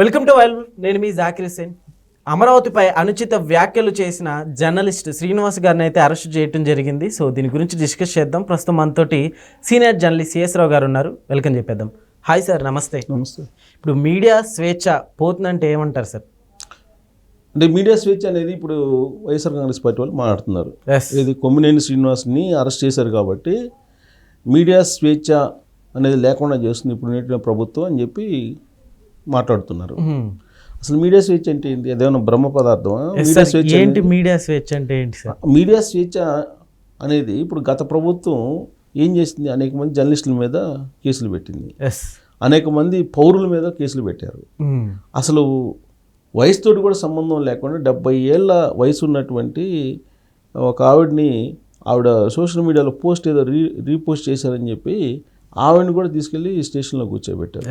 Welcome to while నేను మీ జాకిర్ హుసేన్ అమరావతిపై అనుచిత వ్యాఖ్యలు చేసిన జర్నలిస్ట్ శ్రీనివాస్ గారిని అయితే అరెస్ట్ చేయడం జరిగింది. సో దీని గురించి డిస్కస్ చేద్దాం. ప్రస్తుతం మనతోటి సీనియర్ జర్నలిస్ట్ సిఎస్ రావు గారు ఉన్నారు. వెల్కమ్ చెప్పేద్దాం. హాయ్ సార్ నమస్తే. నమస్తే. ఇప్పుడు మీడియా స్వేచ్ఛ పోతుందంటే ఏమంటారు సార్ అంటే మీడియా స్వేచ్ఛ అనేది ఇప్పుడు వైఎస్ఆర్ కాంగ్రెస్ పార్టీ వాళ్ళు మాట్లాడుతున్నారు. ఇది కొమ్మినేని శ్రీనివాస్ని అరెస్ట్ చేశారు కాబట్టి మీడియా స్వేచ్ఛ అనేది లేకుండా చేస్తుంది. ఇప్పుడు ప్రభుత్వం అని చెప్పి మాట్లాడుతున్నారు. అసలు మీడియా స్వేచ్ఛ అంటే ఏంటి? అదేమన్నా బ్రహ్మ పదార్థమా? మీడియా స్వేచ్ఛ ఏంటి మీడియా స్వేచ్ఛ అంటే ఏంటి సార్? మీడియా స్వేచ్ఛ అనేది ఇప్పుడు గత ప్రభుత్వం ఏం చేసింది? అనేక మంది జర్నలిస్టుల మీద కేసులు పెట్టింది. అనేక మంది పౌరుల మీద కేసులు పెట్టారు. అసలు వయసుతోటి కూడా సంబంధం లేకుండా డెబ్బై ఏళ్ళ వయసు ఉన్నటువంటి ఒక ఆవిడని ఆవిడ సోషల్ మీడియాలో పోస్ట్ ఏదో రీ రీపోస్ట్ చేశారని చెప్పి ఆవిడని కూడా తీసుకెళ్ళి స్టేషన్లో కూర్చోబెట్టారు.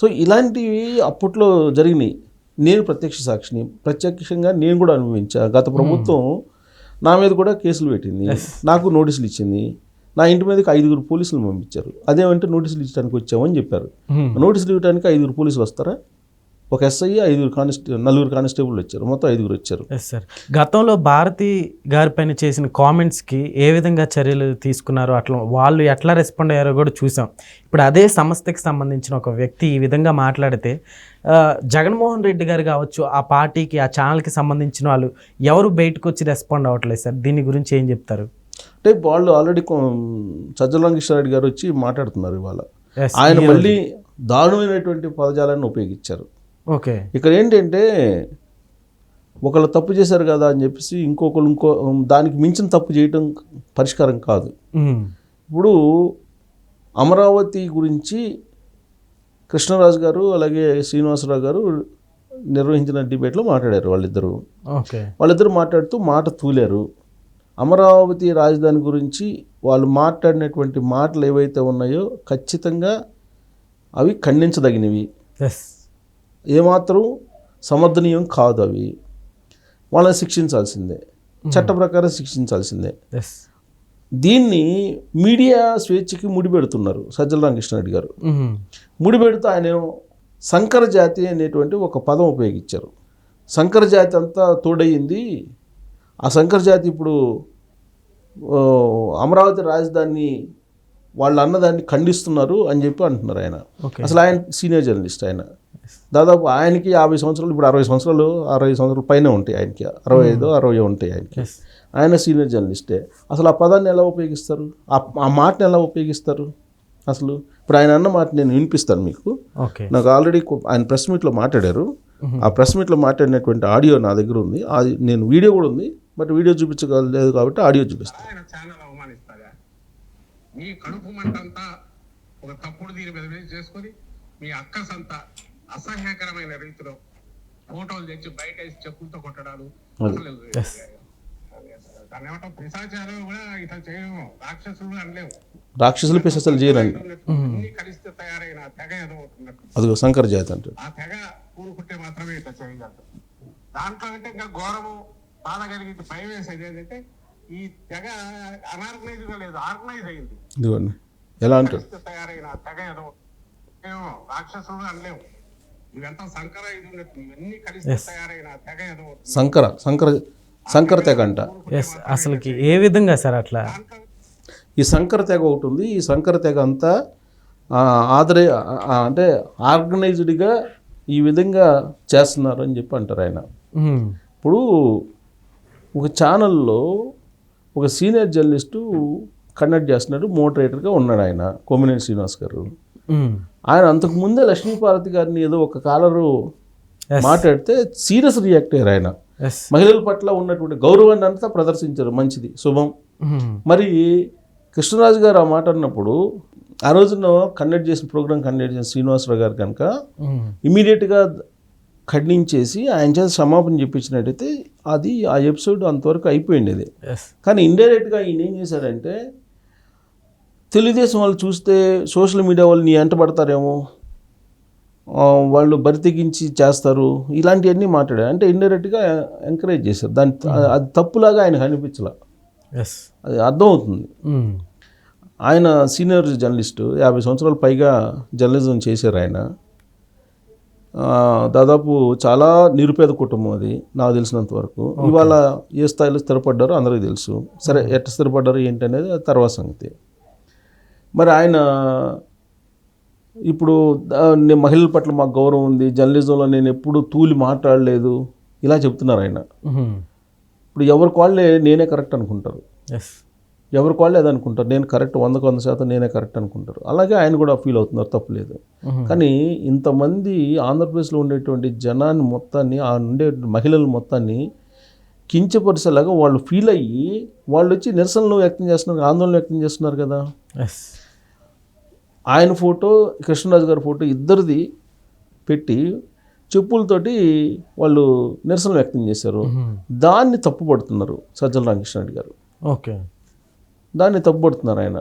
సో ఇలాంటివి అప్పట్లో జరిగినాయి. నేను ప్రత్యక్ష సాక్షిని ప్రత్యక్షంగా నేను కూడా అనుభవించా. గత ప్రభుత్వం నా మీద కూడా కేసులు పెట్టింది. నాకు నోటీసులు ఇచ్చింది. నా ఇంటి మీదకి ఐదుగురు పోలీసులు పంపించారు. అదేమంటే నోటీసులు ఇచ్చడానికి వచ్చామని చెప్పారు. నోటీసులు ఇవ్వడానికి ఐదుగురు పోలీసులు వస్తారా? ఒక ఎస్ఐ ఐదుగురు కానిస్టే నలుగురు కానిస్టేబుల్ వచ్చారు. మొత్తం ఐదుగురు వచ్చారు. ఎస్ సార్ గతంలో భారతి గారిపైన చేసిన కామెంట్స్కి ఏ విధంగా చర్యలు తీసుకున్నారో అట్లా వాళ్ళు ఎట్లా రెస్పాండ్ అయ్యారో కూడా చూసాం. ఇప్పుడు అదే సంస్థకి సంబంధించిన ఒక వ్యక్తి ఈ విధంగా మాట్లాడితే జగన్మోహన్ రెడ్డి గారు కావచ్చు ఆ పార్టీకి ఆ ఛానల్కి సంబంధించిన వాళ్ళు ఎవరు బయటకు వచ్చి రెస్పాండ్ అవ్వట్లేదు సార్ దీని గురించి ఏం చెప్తారు? అంటే వాళ్ళు ఆల్రెడీ సజ్జల రంగేశ్వరరెడ్డి గారు వచ్చి మాట్లాడుతున్నారు ఇవాళ. ఆయన మళ్ళీ దారుణమైనటువంటి పదజాలాన్ని ఉపయోగించారు. ఓకే. ఇక్కడ ఏంటంటే ఒకళ్ళు తప్పు చేశారు కదా అని చెప్పేసి ఇంకొకరు ఇంకో దానికి మించిన తప్పు చేయటం పరిష్కారం కాదు. ఇప్పుడు అమరావతి గురించి కృష్ణరాజు గారు అలాగే శ్రీనివాసరావు గారు నిర్వహించిన డిబేట్లో మాట్లాడారు వాళ్ళిద్దరూ. ఓకే. వాళ్ళిద్దరూ మాట్లాడుతూ మాట తూలారు. అమరావతి రాజధాని గురించి వాళ్ళు మాట్లాడినటువంటి మాటలు ఏవైతే ఉన్నాయో ఖచ్చితంగా అవి ఖండించదగినవి. ఎస్ ఏమాత్రం సమర్థనీయం కాదు అవి. వాళ్ళని శిక్షించాల్సిందే. చట్ట ప్రకారం శిక్షించాల్సిందే. దీన్ని మీడియా స్వేచ్ఛకి ముడిపెడుతున్నారు సజ్జల రామకృష్ణారెడ్డి గారు. ముడిపెడుతూ ఆయన సంకర జాతి అనేటువంటి ఒక పదం ఉపయోగించారు. సంకర జాతి అంతా తోడయింది. ఆ సంకర జాతి ఇప్పుడు అమరావతి రాజధాని వాళ్ళు అన్నదాన్ని ఖండిస్తున్నారు అని చెప్పి అంటున్నారు ఆయన. అసలు ఆయన సీనియర్ జర్నలిస్ట్ ఆయన. దాదాపు ఆయనకి యాభై సంవత్సరాలు ఇప్పుడు అరవై సంవత్సరాలు అరవై సంవత్సరాల పైన ఉంటాయి ఆయనకి. అరవై ఐదు అరవై ఉంటాయి ఆయనకి. ఆయన సీనియర్ జర్నలిస్టే. అసలు ఆ పదాన్ని ఎలా ఉపయోగిస్తారు? ఆ ఆ మాటని ఎలా ఉపయోగిస్తారు? అసలు ఇప్పుడు ఆయన అన్న మాట నేను వినిపిస్తాను మీకు. ఓకే. నాకు ఆల్రెడీ ఆయన ప్రెస్ మీట్లో మాట్లాడారు. ఆ ప్రెస్ మీట్లో మాట్లాడినటువంటి ఆడియో నా దగ్గర ఉంది. అది నేను వీడియో కూడా ఉంది బట్ వీడియో చూపించగలేదు కాబట్టి ఆడియో చూపిస్తాను. ఆయన ఛానల్ అవమానిస్తారా మీ కడుపు మంటంతా ఒక తప్పుడు దీని మీద చేసుకొని మీ అక్కసంతా అసహ్యకరమైన రీతిలో ఫోటోలు తెచ్చి బయట వేసి చెప్పులతో కొట్టడాలు. అసలు దాన్ని ఏమంటాం పిశాచాలు కూడా ఇట్లా చేయము. రాక్షసులు అనలేము. రాక్షసులు పిసలు చేయరండి. అన్ని కలిస్తే తయారైన ఆ తెగ ఏదో అదిగో శంకర్ జాతి అంటాడు. ఆ తెగ కూరుకుంటే మాత్రమే ఇట్లా చేయగలరు దాంట్లో అంటే ఇంకా ఘోరము బాధ కలిగింది భయం వేసేది ఏంటంటే ఈ తెగ అనార్గనైజ్గా లేదు ఆర్గనైజ్ అయింది. ఎలా కలిస్తే తయారైన తెగ ఏదో ఏమో రాక్షసులు అనలేము. ఇవంతా సంకర ఇది ఉన్నట్టు ఇవన్నీ కలిస్తే తయారైన ఆ తెగ ఏదో శంకర శంకర శంకర తెగ అంట. ఎస్ అసలుకి ఏ విధంగా సార్ అట్లా? ఈ శంకర తెగ ఒకటి ఉంది. ఈ శంకర తెగ అంతా ఆ, ఆదరే అంటే ఆర్గనైజ్డ్గా ఈ విధంగా చేస్తున్నారు అని చెప్పి అంటారు ఆయన. ఇప్పుడు ఒక ఛానల్లో ఒక సీనియర్ జర్నలిస్టు కండక్ట్ చేస్తున్నాడు మోటరేటర్గా ఉన్నాడు ఆయన కోమినేని శ్రీనివాస్ గారు. ఆయన అంతకుముందే లక్ష్మీపార్వతి గారిని ఏదో ఒక కాలరు. మాట్లాడితే సీరియస్ రియాక్ట్ అయ్యారు ఆయన మహిళల పట్ల ఉన్నటువంటి గౌరవాన్ని అంతా ప్రదర్శించారు మంచిది శుభం. మరి కృష్ణరాజు గారు ఆ మాట అన్నప్పుడు ఆ రోజున కండక్ట్ చేసిన ప్రోగ్రామ్ కండక్ట్ చేసిన శ్రీనివాసరావు గారు కనుక. ఇమీడియట్గా ఖండించేసి ఆయన చేత క్షమాపణ చెప్పించినట్టయితే అది ఆ ఎపిసోడ్ అంతవరకు అయిపోయింది అది. కానీ ఇండైరెక్ట్గా ఈయన ఏం చేశారంటే తెలుగుదేశం వాళ్ళు చూస్తే సోషల్ మీడియా వాళ్ళు నీ పడతారేమో ఆ, వాళ్ళు బరి తెగించి చేస్తారు ఇలాంటివన్నీ మాట్లాడారు. అంటే ఇండైరెక్ట్గా ఎంకరేజ్ చేశారు. దాని అది తప్పులాగా ఆయనకు అనిపించలే ఎస్ అది అర్థమవుతుంది. ఉమ్. ఆయన సీనియర్ జర్నలిస్టు యాభై సంవత్సరాల పైగా జర్నలిజం చేశారు ఆయన. దాదాపు చాలా నిరుపేద కుటుంబం అది నాకు తెలిసినంత వరకు. ఇవాళ ఏ స్థాయిలో స్థిరపడ్డారో అందరికీ తెలుసు. సరే ఎట్ట స్థిరపడ్డారో ఏంటి అనేది తర్వాత సంగతి. మరి ఆయన ఇప్పుడు మహిళల పట్ల మాకు గౌరవం ఉంది జర్నలిజంలో నేను ఎప్పుడు తూలి మాట్లాడలేదు ఇలా చెప్తున్నారు ఆయన. ఇప్పుడు ఎవరికి వాళ్ళే నేనే కరెక్ట్ అనుకుంటారు. ఎస్ ఎవరికి వాళ్ళే అది అనుకుంటారు. నేను కరెక్ట్ వందకు వంద శాతం నేనే కరెక్ట్ అనుకుంటారు. అలాగే ఆయన కూడా ఫీల్ అవుతున్నారు తప్పులేదు. కానీ ఇంతమంది ఆంధ్రప్రదేశ్లో ఉండేటువంటి జనాన్ని మొత్తాన్ని ఆ ఉండే మహిళల మొత్తాన్ని కించపరిచేలాగా వాళ్ళు ఫీల్ అయ్యి వాళ్ళు వచ్చి నిరసనలు వ్యక్తం చేస్తున్నారు ఆందోళన వ్యక్తం చేస్తున్నారు కదా. ఆయన ఫోటో కృష్ణరాజు గారి ఫోటో ఇద్దరిది పెట్టి చెప్పులతోటి వాళ్ళు నిరసన వ్యక్తం చేశారు. దాన్ని తప్పుపడుతున్నారు సజ్జల రామకృష్ణారెడ్డి గారు. ఓకే. దాన్ని తప్పుపడుతున్నారు ఆయన.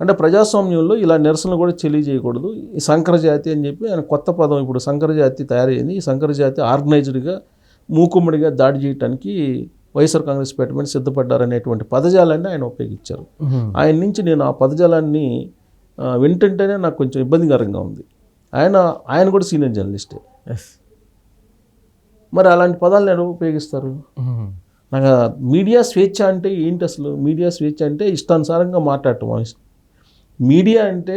అంటే ప్రజాస్వామ్యంలో ఇలా నిరసనలు కూడా తెలియజేయకూడదు. ఈ సంకర జాతి అని చెప్పి ఆయన కొత్త పదం ఇప్పుడు సంకర జాతి తయారైంది. ఈ సంకర జాతి ఆర్గనైజ్డ్గా మూకుమ్మడిగా దాడి చేయడానికి వైఎస్ఆర్ కాంగ్రెస్ పెట్టమని సిద్ధపడ్డారనేటువంటి పదజాలాన్ని ఆయన ఉపయోగించారు. ఆయన నుంచి నేను ఆ పదజాలాన్ని వింటుంటేనే నాకు కొంచెం ఇబ్బందికరంగా ఉంది. ఆయన ఆయన కూడా సీనియర్ జర్నలిస్టే. మరి అలాంటి పదాలను ఎలా ఉపయోగిస్తారు? నాకు మీడియా స్వేచ్ఛ అంటే ఏంటి అసలు? మీడియా స్వేచ్ఛ అంటే ఇష్టానుసారంగా మాట్లాడటం మీడియా అంటే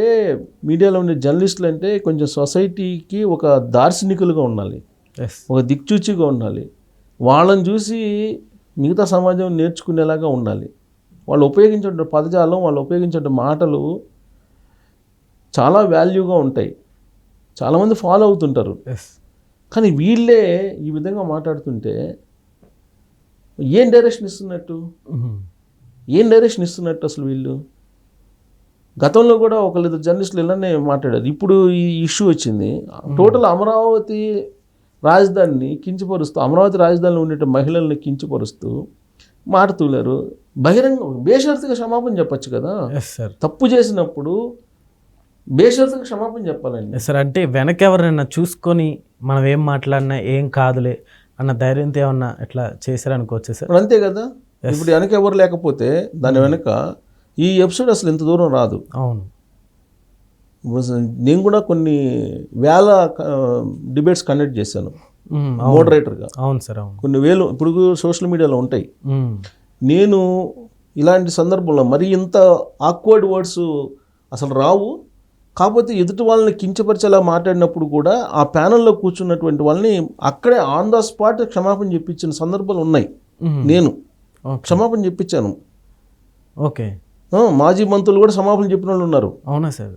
మీడియాలో ఉండే జర్నలిస్టులు అంటే కొంచెం సొసైటీకి ఒక దార్శనికులుగా ఉండాలి. ఎస్ ఒక దిక్చూచిగా ఉండాలి. వాళ్ళని చూసి మిగతా సమాజం నేర్చుకునేలాగా ఉండాలి. వాళ్ళు ఉపయోగించే పదజాలం వాళ్ళు ఉపయోగించే మాటలు చాలా వాల్యూగా ఉంటాయి. చాలామంది ఫాలో అవుతుంటారు. ఎస్ కానీ వీళ్ళే ఈ విధంగా మాట్లాడుతుంటే ఏం డైరెక్షన్ ఇస్తున్నట్టు? ఏం డైరెక్షన్ ఇస్తున్నట్టు అసలు వీళ్ళు? గతంలో కూడా ఒకళ్ళిద్దరు జర్నలిస్టులు ఇలానే మాట్లాడారు. ఇప్పుడు ఈ ఇష్యూ వచ్చింది. టోటల్ అమరావతి రాజధానిని కించపరుస్తూ అమరావతి రాజధానిలో ఉండే మహిళల్ని కించపరుస్తూ మాట తూలారు బహిరంగ బేషరతుగా క్షమాపణ చెప్పొచ్చు కదా? ఎస్ సార్ తప్పు చేసినప్పుడు బేషరతుగా క్షమాపణ చెప్పాలండి. ఎస్ సార్ అంటే వెనక ఎవరైనా చూసుకొని మనం ఏం మాట్లాడినా ఏం కాదులే. అన్న ధైర్యంతో ఏమన్నా ఇట్లా చేశారనుకోవచ్చు సార్ ఇప్పుడు అంతే కదా? ఇప్పుడు వెనక ఎవరు లేకపోతే దాని వెనక ఈ ఎపిసోడ్ అసలు ఇంత దూరం రాదు. అవును. నేను కూడా కొన్ని వేల డిబేట్స్ కండక్ట్ చేశాను. మోడరేటర్గా అవును. సార్ అవును. కొన్ని వేలు ఇప్పుడు సోషల్ మీడియాలో ఉంటాయి. మ్మ్. నేను ఇలాంటి సందర్భంలో మరి ఇంత ఆక్వర్డ్ వర్డ్స్ అసలు రావు. కాకపోతే ఎదుటి వాళ్ళని కించపరిచేలా మాట్లాడినప్పుడు కూడా ఆ ప్యానల్లో కూర్చున్నటువంటి వాళ్ళని అక్కడే ఆన్ ద స్పాట్ క్షమాపణ చెప్పించిన సందర్భాలు ఉన్నాయి. నేను క్షమాపణ చెప్పించాను ఓకే. మాజీ మంత్రులు కూడా క్షమాపణ చెప్పిన వాళ్ళు ఉన్నారు. అవునా సార్?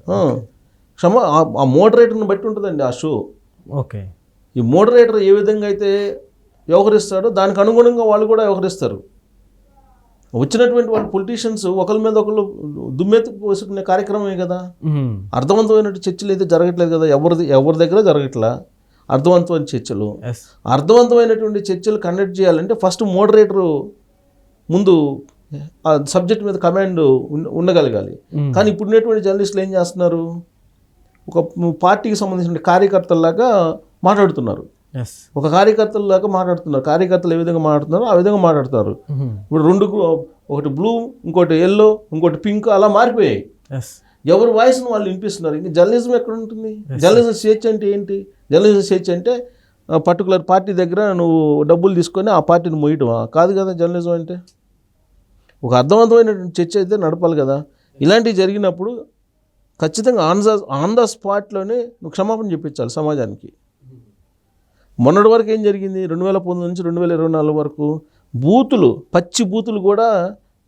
క్షమా ఆ- ఆ మోడరేటర్ని బట్టి ఉంటుందండి ఆ షో. ఓకే. ఈ మోడరేటర్ ఏ విధంగా అయితే వ్యవహరిస్తాడో దానికి అనుగుణంగా వాళ్ళు కూడా వ్యవహరిస్తారు. వచ్చినటువంటి వాళ్ళు పొలిటీషియన్స్ ఒకరి మీద ఒకరు దుమ్మెత్తి పోసుకునే కార్యక్రమమే కదా. మ్మ్. అర్థవంతమైన చర్చలు అయితే జరగట్లేదు కదా. ఎవరిది ఎవరి దగ్గర జరగట్లా? అర్థవంతమైన చర్చలు. అర్థవంతమైనటువంటి చర్చలు కండక్ట్ చేయాలంటే ఫస్ట్ మోడరేటరు ముందు ఆ సబ్జెక్ట్ మీద కమాండ్ ఉండగలగాలి. కానీ ఇప్పుడు ఉన్నటువంటి జర్నలిస్టులు ఏం చేస్తున్నారు? ఒక పార్టీకి సంబంధించిన కార్యకర్తల్లాగా మాట్లాడుతున్నారు. ఒక కార్యకర్తల్లాగా మాట్లాడుతున్నారు. కార్యకర్తలు ఏ విధంగా మాట్లాడుతున్నారో ఆ విధంగా మాట్లాడుతున్నారు మ్మ్. ఇప్పుడు రెండు ఒకటి బ్లూ ఇంకోటి ఎల్లో ఇంకోటి పింక్ అలా మారిపోయాయి. ఎవరి వాయిస్ను వాళ్ళు వినిపిస్తున్నారు? ఇంకా జర్నలిజం ఎక్కడ ఉంటుంది? జర్నలిజం స్వేచ్ఛ అంటే ఏంటి? జర్నలిజం స్వేచ్ఛ అంటే పర్టికులర్ పార్టీ దగ్గర నువ్వు డబ్బులు తీసుకొని ఆ పార్టీని మోయటమా? కాదు కదా జర్నలిజం అంటే. ఒక అర్థవంతమైన చర్చ అయితే నడపాలి కదా. ఇలాంటివి జరిగినప్పుడు ఖచ్చితంగా ఆన్ ద ఆన్ ద స్పాట్లోనే నువ్వు క్షమాపణ చెప్పించాలి సమాజానికి. మొన్నటి వరకు ఏం జరిగింది? రెండు వేల పంతొమ్మిది నుంచి రెండు వేల ఇరవై నాలుగు వరకు బూతులు పచ్చి బూతులు కూడా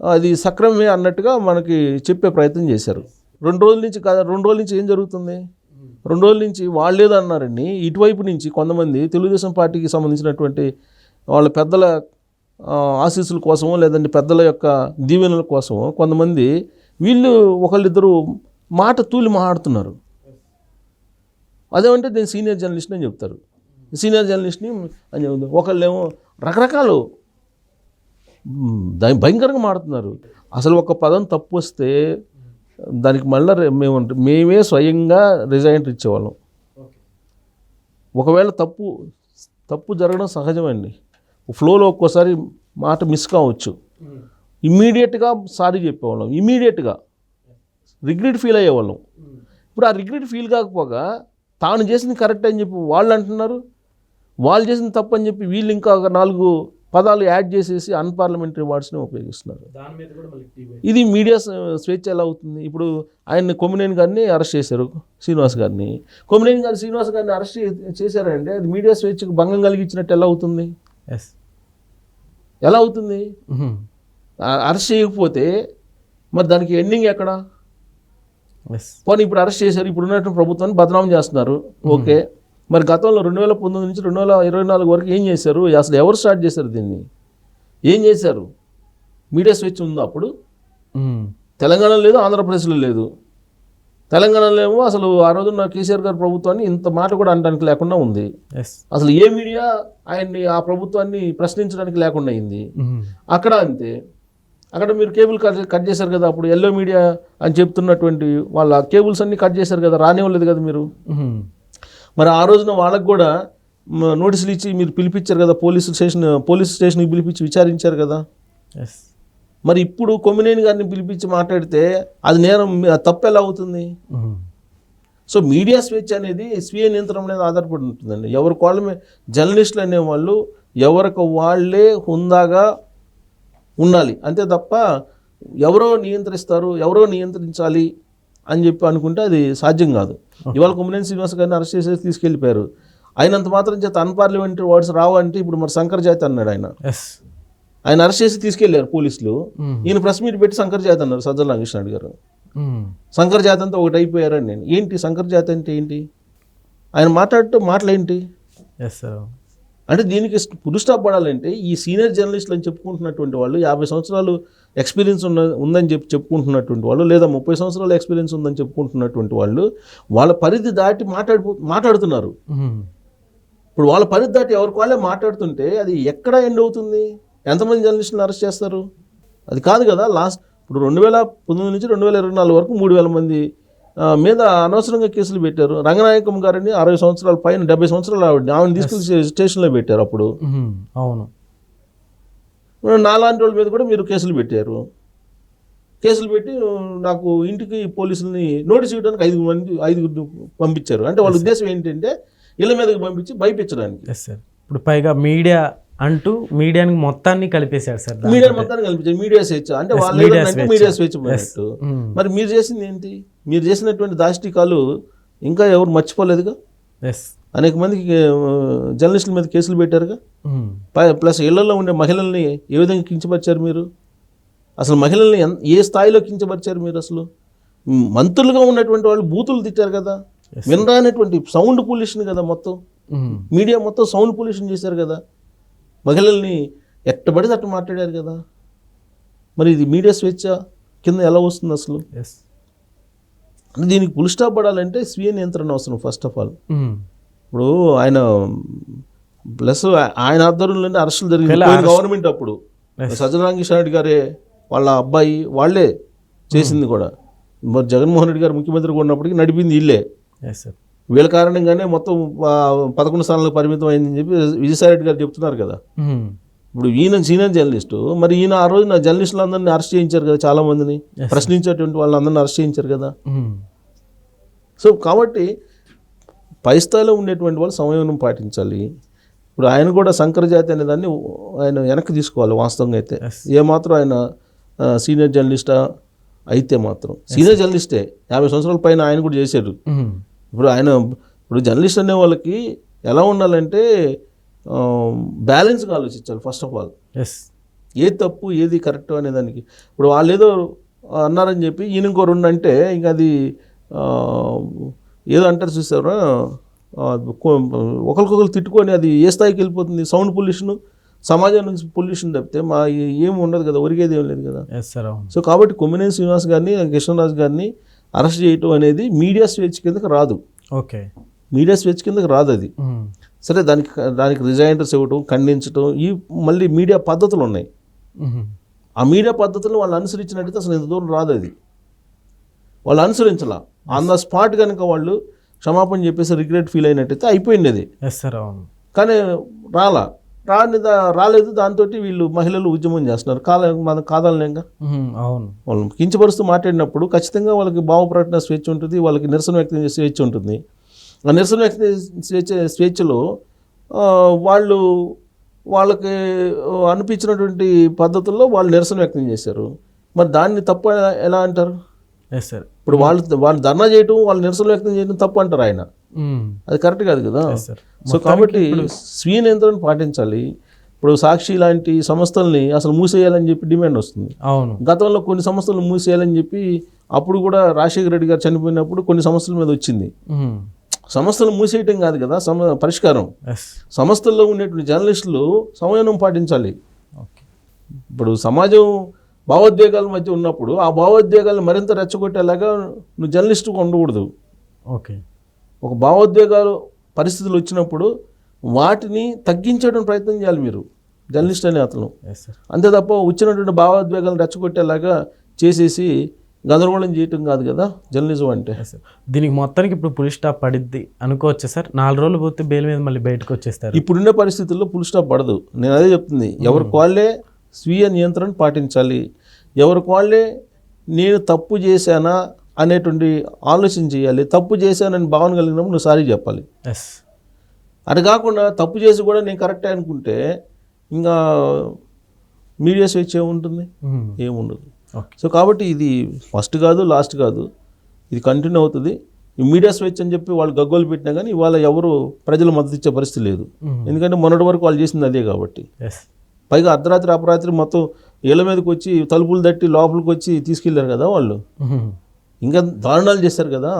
అది సక్రమమే అన్నట్టుగా మనకి చెప్పే ప్రయత్నం చేశారు. రెండు రోజుల నుంచి కాదు రెండు రోజుల నుంచి ఏం జరుగుతుంది? రెండు రోజుల నుంచి వాళ్ళు ఏదో అన్నారండి. ఇటువైపు నుంచి కొంతమంది తెలుగుదేశం పార్టీకి సంబంధించినటువంటి వాళ్ళ పెద్దల ఆశీస్సుల కోసమో లేదంటే పెద్దల యొక్క దీవెనల కోసమో కొంతమంది వీళ్ళు ఒకళ్ళిద్దరు మాట తూలి మాట్లాడుతున్నారు. అదేమంటే నేను సీనియర్ జర్నలిస్ట్ అని చెప్తారు. సీనియర్ జర్నలిస్ట్ని అని చెప్తారు ఒకళ్ళేమో రకరకాలు దాని భయంకరంగా మాడుతున్నారు అసలు ఒక పదం తప్పు వస్తే దానికి మళ్ళీ మేము మేమే స్వయంగా రిజైన్ ఇచ్చేవాళ్ళం. ఒకవేళ తప్పు తప్పు జరగడం సహజమండి. ఫ్లోలో ఒక్కోసారి మాట మిస్ కావచ్చు. ఇమ్మీడియట్గా సారీ చెప్పేవాళ్ళం. ఇమ్మీడియట్గా. రిగ్రెట్ ఫీల్ అయ్యేవాళ్ళం. ఇప్పుడు ఆ రిగ్రెట్ ఫీల్ కాకపోగా తాను చేసింది కరెక్ట్ అని చెప్పి వాళ్ళు అంటున్నారు. వాళ్ళు చేసింది తప్పు అని చెప్పి వీళ్ళు ఇంకా ఒక నాలుగు పదాలు యాడ్ చేసేసి అన్పార్లమెంటరీ వర్డ్స్ని ఉపయోగిస్తున్నారు. దాని మీద కూడా మళ్ళీ టీవీ ఇది మీడియా స్వేచ్ఛ ఎలా అవుతుంది? ఇప్పుడు ఆయన్ని కొమ్మినేని గారిని అరెస్ట్ చేశారు శ్రీనివాస్ గారిని. కొమ్మినేని గారు శ్రీనివాస్ గారిని అరెస్ట్ చేశారంటే అది మీడియా స్వేచ్ఛకు భంగం కలిగించినట్టు ఎలా అవుతుంది? ఎస్ ఎలా అవుతుంది? ఆ- అరెస్ట్ చేయకపోతే మరి దానికి ఎండింగ్ ఎక్కడ? ఎస్ పోనీ ఇప్పుడు అరెస్ట్ చేశారు ఇప్పుడు ఉన్నటువంటి ప్రభుత్వాన్ని బదనాం చేస్తున్నారు. ఓకే. మరి గతంలో రెండు వేల పంతొమ్మిది నుంచి రెండు వేల ఇరవై నాలుగు వరకు ఏం చేశారు? అసలు ఎవరు స్టార్ట్ చేశారు దీన్ని? ఏం చేశారు? మీడియా స్వేచ్ఛ ఉందా అప్పుడు? తెలంగాణలో లేదు ఆంధ్రప్రదేశ్లో లేదు. తెలంగాణలో ఏమో అసలు ఆ రోజున కేసీఆర్ గారి ప్రభుత్వాన్ని ఇంత మాట కూడా అనడానికి లేకుండా ఉంది. అసలు ఏ మీడియా ఆయన్ని ఆ ప్రభుత్వాన్ని ప్రశ్నించడానికి లేకుండా అయింది? అక్కడ అంతే. అక్కడ మీరు కేబుల్ కట్ కట్ చేశారు కదా అప్పుడు ఎల్లో మీడియా అని చెప్తున్నటువంటి వాళ్ళ కేబుల్స్ అన్ని కట్ చేశారు కదా రానివ్వలేదు కదా మీరు? మరి ఆ రోజున వాళ్ళకు కూడా నోటీసులు ఇచ్చి మీరు పిలిపించారు కదా పోలీస్ స్టేషన్ పోలీస్ స్టేషన్కి పిలిపించి విచారించారు కదా? మరి ఇప్పుడు కొమ్మినేని గారిని పిలిపించి మాట్లాడితే అది నేరం తప్పు ఎలా అవుతుంది? సో మీడియా స్వేచ్ఛ అనేది స్వీయ నియంత్రణ మీద ఆధారపడి ఉంటుందండి. ఎవరి వాళ్ళ మీద జర్నలిస్టులు అనేవాళ్ళు ఎవరికి వాళ్ళే హుందాగా ఉండాలి. అంతే తప్ప ఎవరో నియంత్రిస్తారు ఎవరో నియంత్రించాలి. అని చెప్పి అనుకుంటే అది సాధ్యం కాదు. ఇవాళ కొమ్మినేని శ్రీనివాస్ గారిని అరెస్ట్ చేసేసి తీసుకెళ్ళిపోయారు. అయినంత మాత్రం చేత అన్పార్లమెంటరీ వర్డ్స్ రావు అంటే ఇప్పుడు మరి శంకర్ జాతి అన్నాడు ఆయన. ఆయన అరెస్ట్ చేసి తీసుకెళ్ళారు పోలీసులు. ఈయన ప్రెస్ మీట్ పెట్టి శంకర్ జాతి అన్నారు సజ్జల రామకృష్ణ గారు. శంకర్ జాతి అంతా ఒకటి అయిపోయారని నేను. ఏంటి శంకర్ జాతి అంటే ఏంటి? ఆయన మాట్లాడుతూ మాటలేంటి? ఎస్ సార్ అంటే దీనికి పురు స్టాప్ పడాలంటే ఈ సీనియర్ జర్నలిస్టులు అని చెప్పుకుంటున్నటువంటి వాళ్ళు యాభై సంవత్సరాలు ఎక్స్పీరియన్స్ ఉన్న ఉందని చెప్పి చెప్పుకుంటున్నటువంటి వాళ్ళు లేదా ముప్పై సంవత్సరాల ఎక్స్పీరియన్స్ ఉందని చెప్పుకుంటున్నటువంటి వాళ్ళు వాళ్ళ పరిధి దాటి మాట్లాడిపో మాట్లాడుతున్నారు. ఇప్పుడు వాళ్ళ పరిధి దాటి ఎవరికి వాళ్ళే మాట్లాడుతుంటే అది ఎక్కడ ఎండ్ అవుతుంది? ఎంతమంది జర్నలిస్టులను అరెస్ట్ చేస్తారు? అది కాదు కదా లాస్ట్ ఇప్పుడు రెండు వేల పంతొమ్మిది నుంచి రెండు వేల ఇరవై నాలుగు వరకు మూడు వేల మంది మీద అనవసరంగా కేసులు పెట్టారు. రంగనాయకం గారిని అరవై సంవత్సరాల పైన డెబ్బై సంవత్సరాలు ఆవిడ ఆవిడని తీసుకెళ్ళి స్టేషన్లో పెట్టారు అప్పుడు. అవును. నాలాంటి వాళ్ళ మీద కూడా మీరు కేసులు పెట్టారు. కేసులు పెట్టి నాకు ఇంటికి పోలీసుల్ని నోటీస్ ఇవ్వడానికి ఐదుగురు మంది ఐదుగురు పంపించారు. అంటే వాళ్ళ ఉద్దేశం ఏంటంటే ఇళ్ళ మీదకి పంపించి భయపించడానికి ఇప్పుడు పైగా మీడియా అంటూ మీడియాని మొత్తాన్ని కలిపేశాడు సార్. మీడియా మొత్తాన్ని కల్పించారు మీడియా స్వేచ్ఛ. అంటే వాళ్ళు. మీడియా స్వేచ్ఛ. మరి మీరు చేసింది ఏంటి? మీరు చేసినటువంటి దాష్టికాలు ఇంకా ఎవరు మర్చిపోలేదుగా? ఎస్ అనేక మందికి జర్నలిస్టుల మీద కేసులు పెట్టారుగా. ప- ప్లస్ ఇళ్ళలో ఉండే మహిళల్ని ఏ విధంగా కించపరిచారు మీరు? అసలు మహిళల్ని ఏ స్థాయిలో కించపరిచారు మీరు అసలు? మంత్రులుగా ఉన్నటువంటి వాళ్ళు బూతులు తిట్టారు కదా? వినరానటువంటి సౌండ్ పొల్యూషన్ కదా మొత్తం. మ్మ్. మీడియా మొత్తం సౌండ్ పొల్యూషన్ చేశారు కదా? మహిళల్ని ఎట్టబడితే అట్ట మాట్లాడారు కదా? మరి ఇది మీడియా స్వేచ్ఛ కింద ఎలా వస్తుంది అసలు? ఎస్ దీనికి పుల్ స్టాప్ పడాలంటే స్వీయ నియంత్రణ అవసరం ఫస్ట్ ఆఫ్ ఆల్. ఇప్పుడు ఆయన ప్లస్ ఆయన ఆధ్వర్యంలోనే అరెస్టులు జరిగింది గవర్నమెంట్ అప్పుడు. సజ్జనారాయణ రెడ్డి గారే వాళ్ళ అబ్బాయి వాళ్ళే చేసింది కూడా. మరి జగన్మోహన్ రెడ్డి గారు ముఖ్యమంత్రిగా ఉన్నప్పటికీ నడిపింది ఇల్లే వీళ్ళ కారణంగానే మొత్తం పదకొండు స్థానాలకు పరిమితం అయిందని చెప్పి విజయసాయి రెడ్డి గారు చెప్తున్నారు కదా. ఇప్పుడు ఈయన సీనియర్ జర్నలిస్టు. మరి ఈయన ఆ రోజున జర్నలిస్టులు అందరినీ అరెస్ట్ చేయించారు కదా చాలా మందిని ప్రశ్నించేటువంటి వాళ్ళందరినీ అరెస్ట్ చేయించారు కదా. మ్మ్. సో కాబట్టి పై స్థాయిలో ఉండేటువంటి వాళ్ళు సంయమనం పాటించాలి. ఇప్పుడు ఆయన కూడా శంకర జాతి అనే దాన్ని ఆయన వెనక్కి తీసుకోవాలి వాస్తవంగా అయితే. ఏమాత్రం ఆయన సీనియర్ జర్నలిస్టా అయితే మాత్రం. సీనియర్ జర్నలిస్టే. యాభై సంవత్సరాల పైన ఆయన కూడా చేశాడు. మ్మ్. ఇప్పుడు ఆయన ఇప్పుడు జర్నలిస్ట్ అనే వాళ్ళకి ఎలా ఉండాలంటే బ్యాలెన్స్గా ఆలోచించాలి ఫస్ట్ ఆఫ్ ఆల్ ఎస్ ఏది తప్పు ఏది కరెక్ట్ అనే దానికి. ఇప్పుడు వాళ్ళు ఏదో అన్నారని చెప్పి ఈయన ఇంకో రెండు అంటే ఇంకా అది ఏదో అంటారు చూసారా? ఒకరికొకరు తిట్టుకొని అది ఏ స్థాయికి వెళ్ళిపోతుంది? సౌండ్ పొల్యూషన్ సమాజం నుంచి పొల్యూషన్ తప్పితే మా ఏం ఉండదు కదా ఒరిగేది ఏం లేదు కదా. సో కాబట్టి కొమ్మినేని శ్రీనివాస్ గారిని కృష్ణరాజు గారిని అరెస్ట్ చేయటం అనేది మీడియా స్వేచ్ఛ కిందకి రాదు. ఓకే మీడియా స్వేచ్ఛ కిందకి రాదు అది. మ్మ్. సరే దానికి దానికి రిజైండర్స్ ఇవ్వటం ఖండించడం ఈ మళ్ళీ మీడియా పద్ధతులు ఉన్నాయి. ఆ మీడియా పద్ధతులను వాళ్ళు అనుసరించినట్టయితే అసలు ఇంత దూరం రాదు అది. వాళ్ళు అనుసరించాల. ఆన్ ద స్పాట్ కనుక వాళ్ళు క్షమాపణ చెప్పేసి రిగ్రెట్ ఫీల్ అయినట్టయితే అయిపోయింది అది. కానీ రాలా. రాని దా- రాలేదు దాంతో వీళ్ళు మహిళలు ఉద్యమం చేస్తున్నారు. కాల మనం కాదాలనేగా. అవును. వాళ్ళు కించపరుస్తూ మాట్లాడినప్పుడు ఖచ్చితంగా వాళ్ళకి భావ ప్రకటన స్వేచ్ఛ ఉంటుంది వాళ్ళకి నిరసన వ్యక్తం చేసే స్వేచ్ఛ ఉంటుంది. ఆ నిరసన వ్యక్త స్వేచ్ఛ స్వేచ్ఛలో వాళ్ళు వాళ్ళకి అనిపించినటువంటి పద్ధతుల్లో వాళ్ళు నిరసన వ్యక్తం చేశారు. మరి దాన్ని తప్పు ఎలా- అంటారు? ఎస్ సార్ ఇప్పుడు వాళ్ళు వాళ్ళు ధర్నా చేయటం వాళ్ళు నిరసన వ్యక్తం చేయడం తప్పు అంటారు ఆయన. అది కరెక్ట్ కాదు కదా? సో కాబట్టి స్వీయ నియంత్రణ పాటించాలి. ఇప్పుడు సాక్షి లాంటి సంస్థల్ని అసలు మూసేయాలని చెప్పి డిమాండ్ వస్తుంది. అవును. గతంలో కొన్ని సంస్థలు మూసేయాలని చెప్పి అప్పుడు కూడా రాజశేఖర రెడ్డి గారు చనిపోయినప్పుడు కొన్ని సంస్థల మీద వచ్చింది. సంస్థలు మూసేయటం కాదు కదా సమ పరిష్కారం. సంస్థల్లో ఉండేటువంటి జర్నలిస్టులు సంయమనం పాటించాలి. ఇప్పుడు సమాజం భావోద్వేగాల మధ్య ఉన్నప్పుడు ఆ భావోద్వేగాలను మరింత రెచ్చగొట్టేలాగా నువ్వు జర్నలిస్టుగా ఉండకూడదు. ఓకే ఒక భావోద్వేగాలు పరిస్థితులు వచ్చినప్పుడు వాటిని తగ్గించడం ప్రయత్నం చేయాలి మీరు జర్నలిస్ట్ అనే అతను. అంతే తప్ప వచ్చినటువంటి భావోద్వేగాలను రెచ్చగొట్టేలాగా చేసేసి గందరగోళం చేయటం కాదు కదా? జర్నలిజం అంటే. దీనికి మొత్తానికి ఇప్పుడు పులి స్టాప్ పడిద్ది అనుకోవచ్చా సార్ నాలుగు రోజులు పోతే బెయిల్ మీద మళ్ళీ బయటకు వచ్చేస్తారు. ఇప్పుడున్న పరిస్థితుల్లో ఫుల్ స్టాప్ పడదు. నేను అదే చెప్తుంది. ఎవరికి వాళ్ళే స్వీయ నియంత్రణ పాటించాలి. ఎవరికి వాళ్ళే నేను తప్పు చేశానా అనేటువంటి ఆలోచన చేయాలి. తప్పు చేశానని భావన కలిగినప్పుడు నువ్వు సారీ చెప్పాలి. ఎస్ అటు కాకుండా తప్పు చేసి కూడా నేను కరెక్టే అనుకుంటే ఇంకా మీడియా స్వేచ్ఛ ఏముంటుంది? ఏముండదు. ఓకే సో కాబట్టి ఇది ఫస్ట్ కాదు లాస్ట్ కాదు. ఇది కంటిన్యూ అవుతుంది. ఈ మీడియా స్వేచ్ఛ అని చెప్పి వాళ్ళు గగ్గోలు పెట్టినా కానీ ఇవాళ ఎవరు ప్రజలు మద్దతు ఇచ్చే పరిస్థితి లేదు. ఎందుకంటే మొన్నటి వరకు వాళ్ళు చేసింది అదే కాబట్టి. పైగా అర్ధరాత్రి అపరాత్రి మొత్తం ఇళ్ళ మీదకి వచ్చి తలుపులు తట్టి లోపలికి వచ్చి తీసుకెళ్ళారు కదా వాళ్ళు. ఇంకా దారుణాలు చేశారు కదా.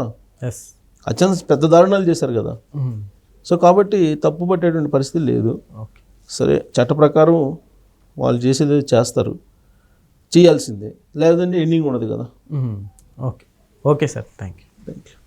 అత్యంత పెద్ద దారుణాలు చేశారు కదా. సో కాబట్టి తప్పు పట్టేటువంటి పరిస్థితి లేదు. సరే చట్ట ప్రకారం వాళ్ళు చేసేది చేస్తారు. చేయాల్సిందే. లేదంటే ఎండింగ్ ఉండదు కదా. Okay. Okay sir. Thank you thank you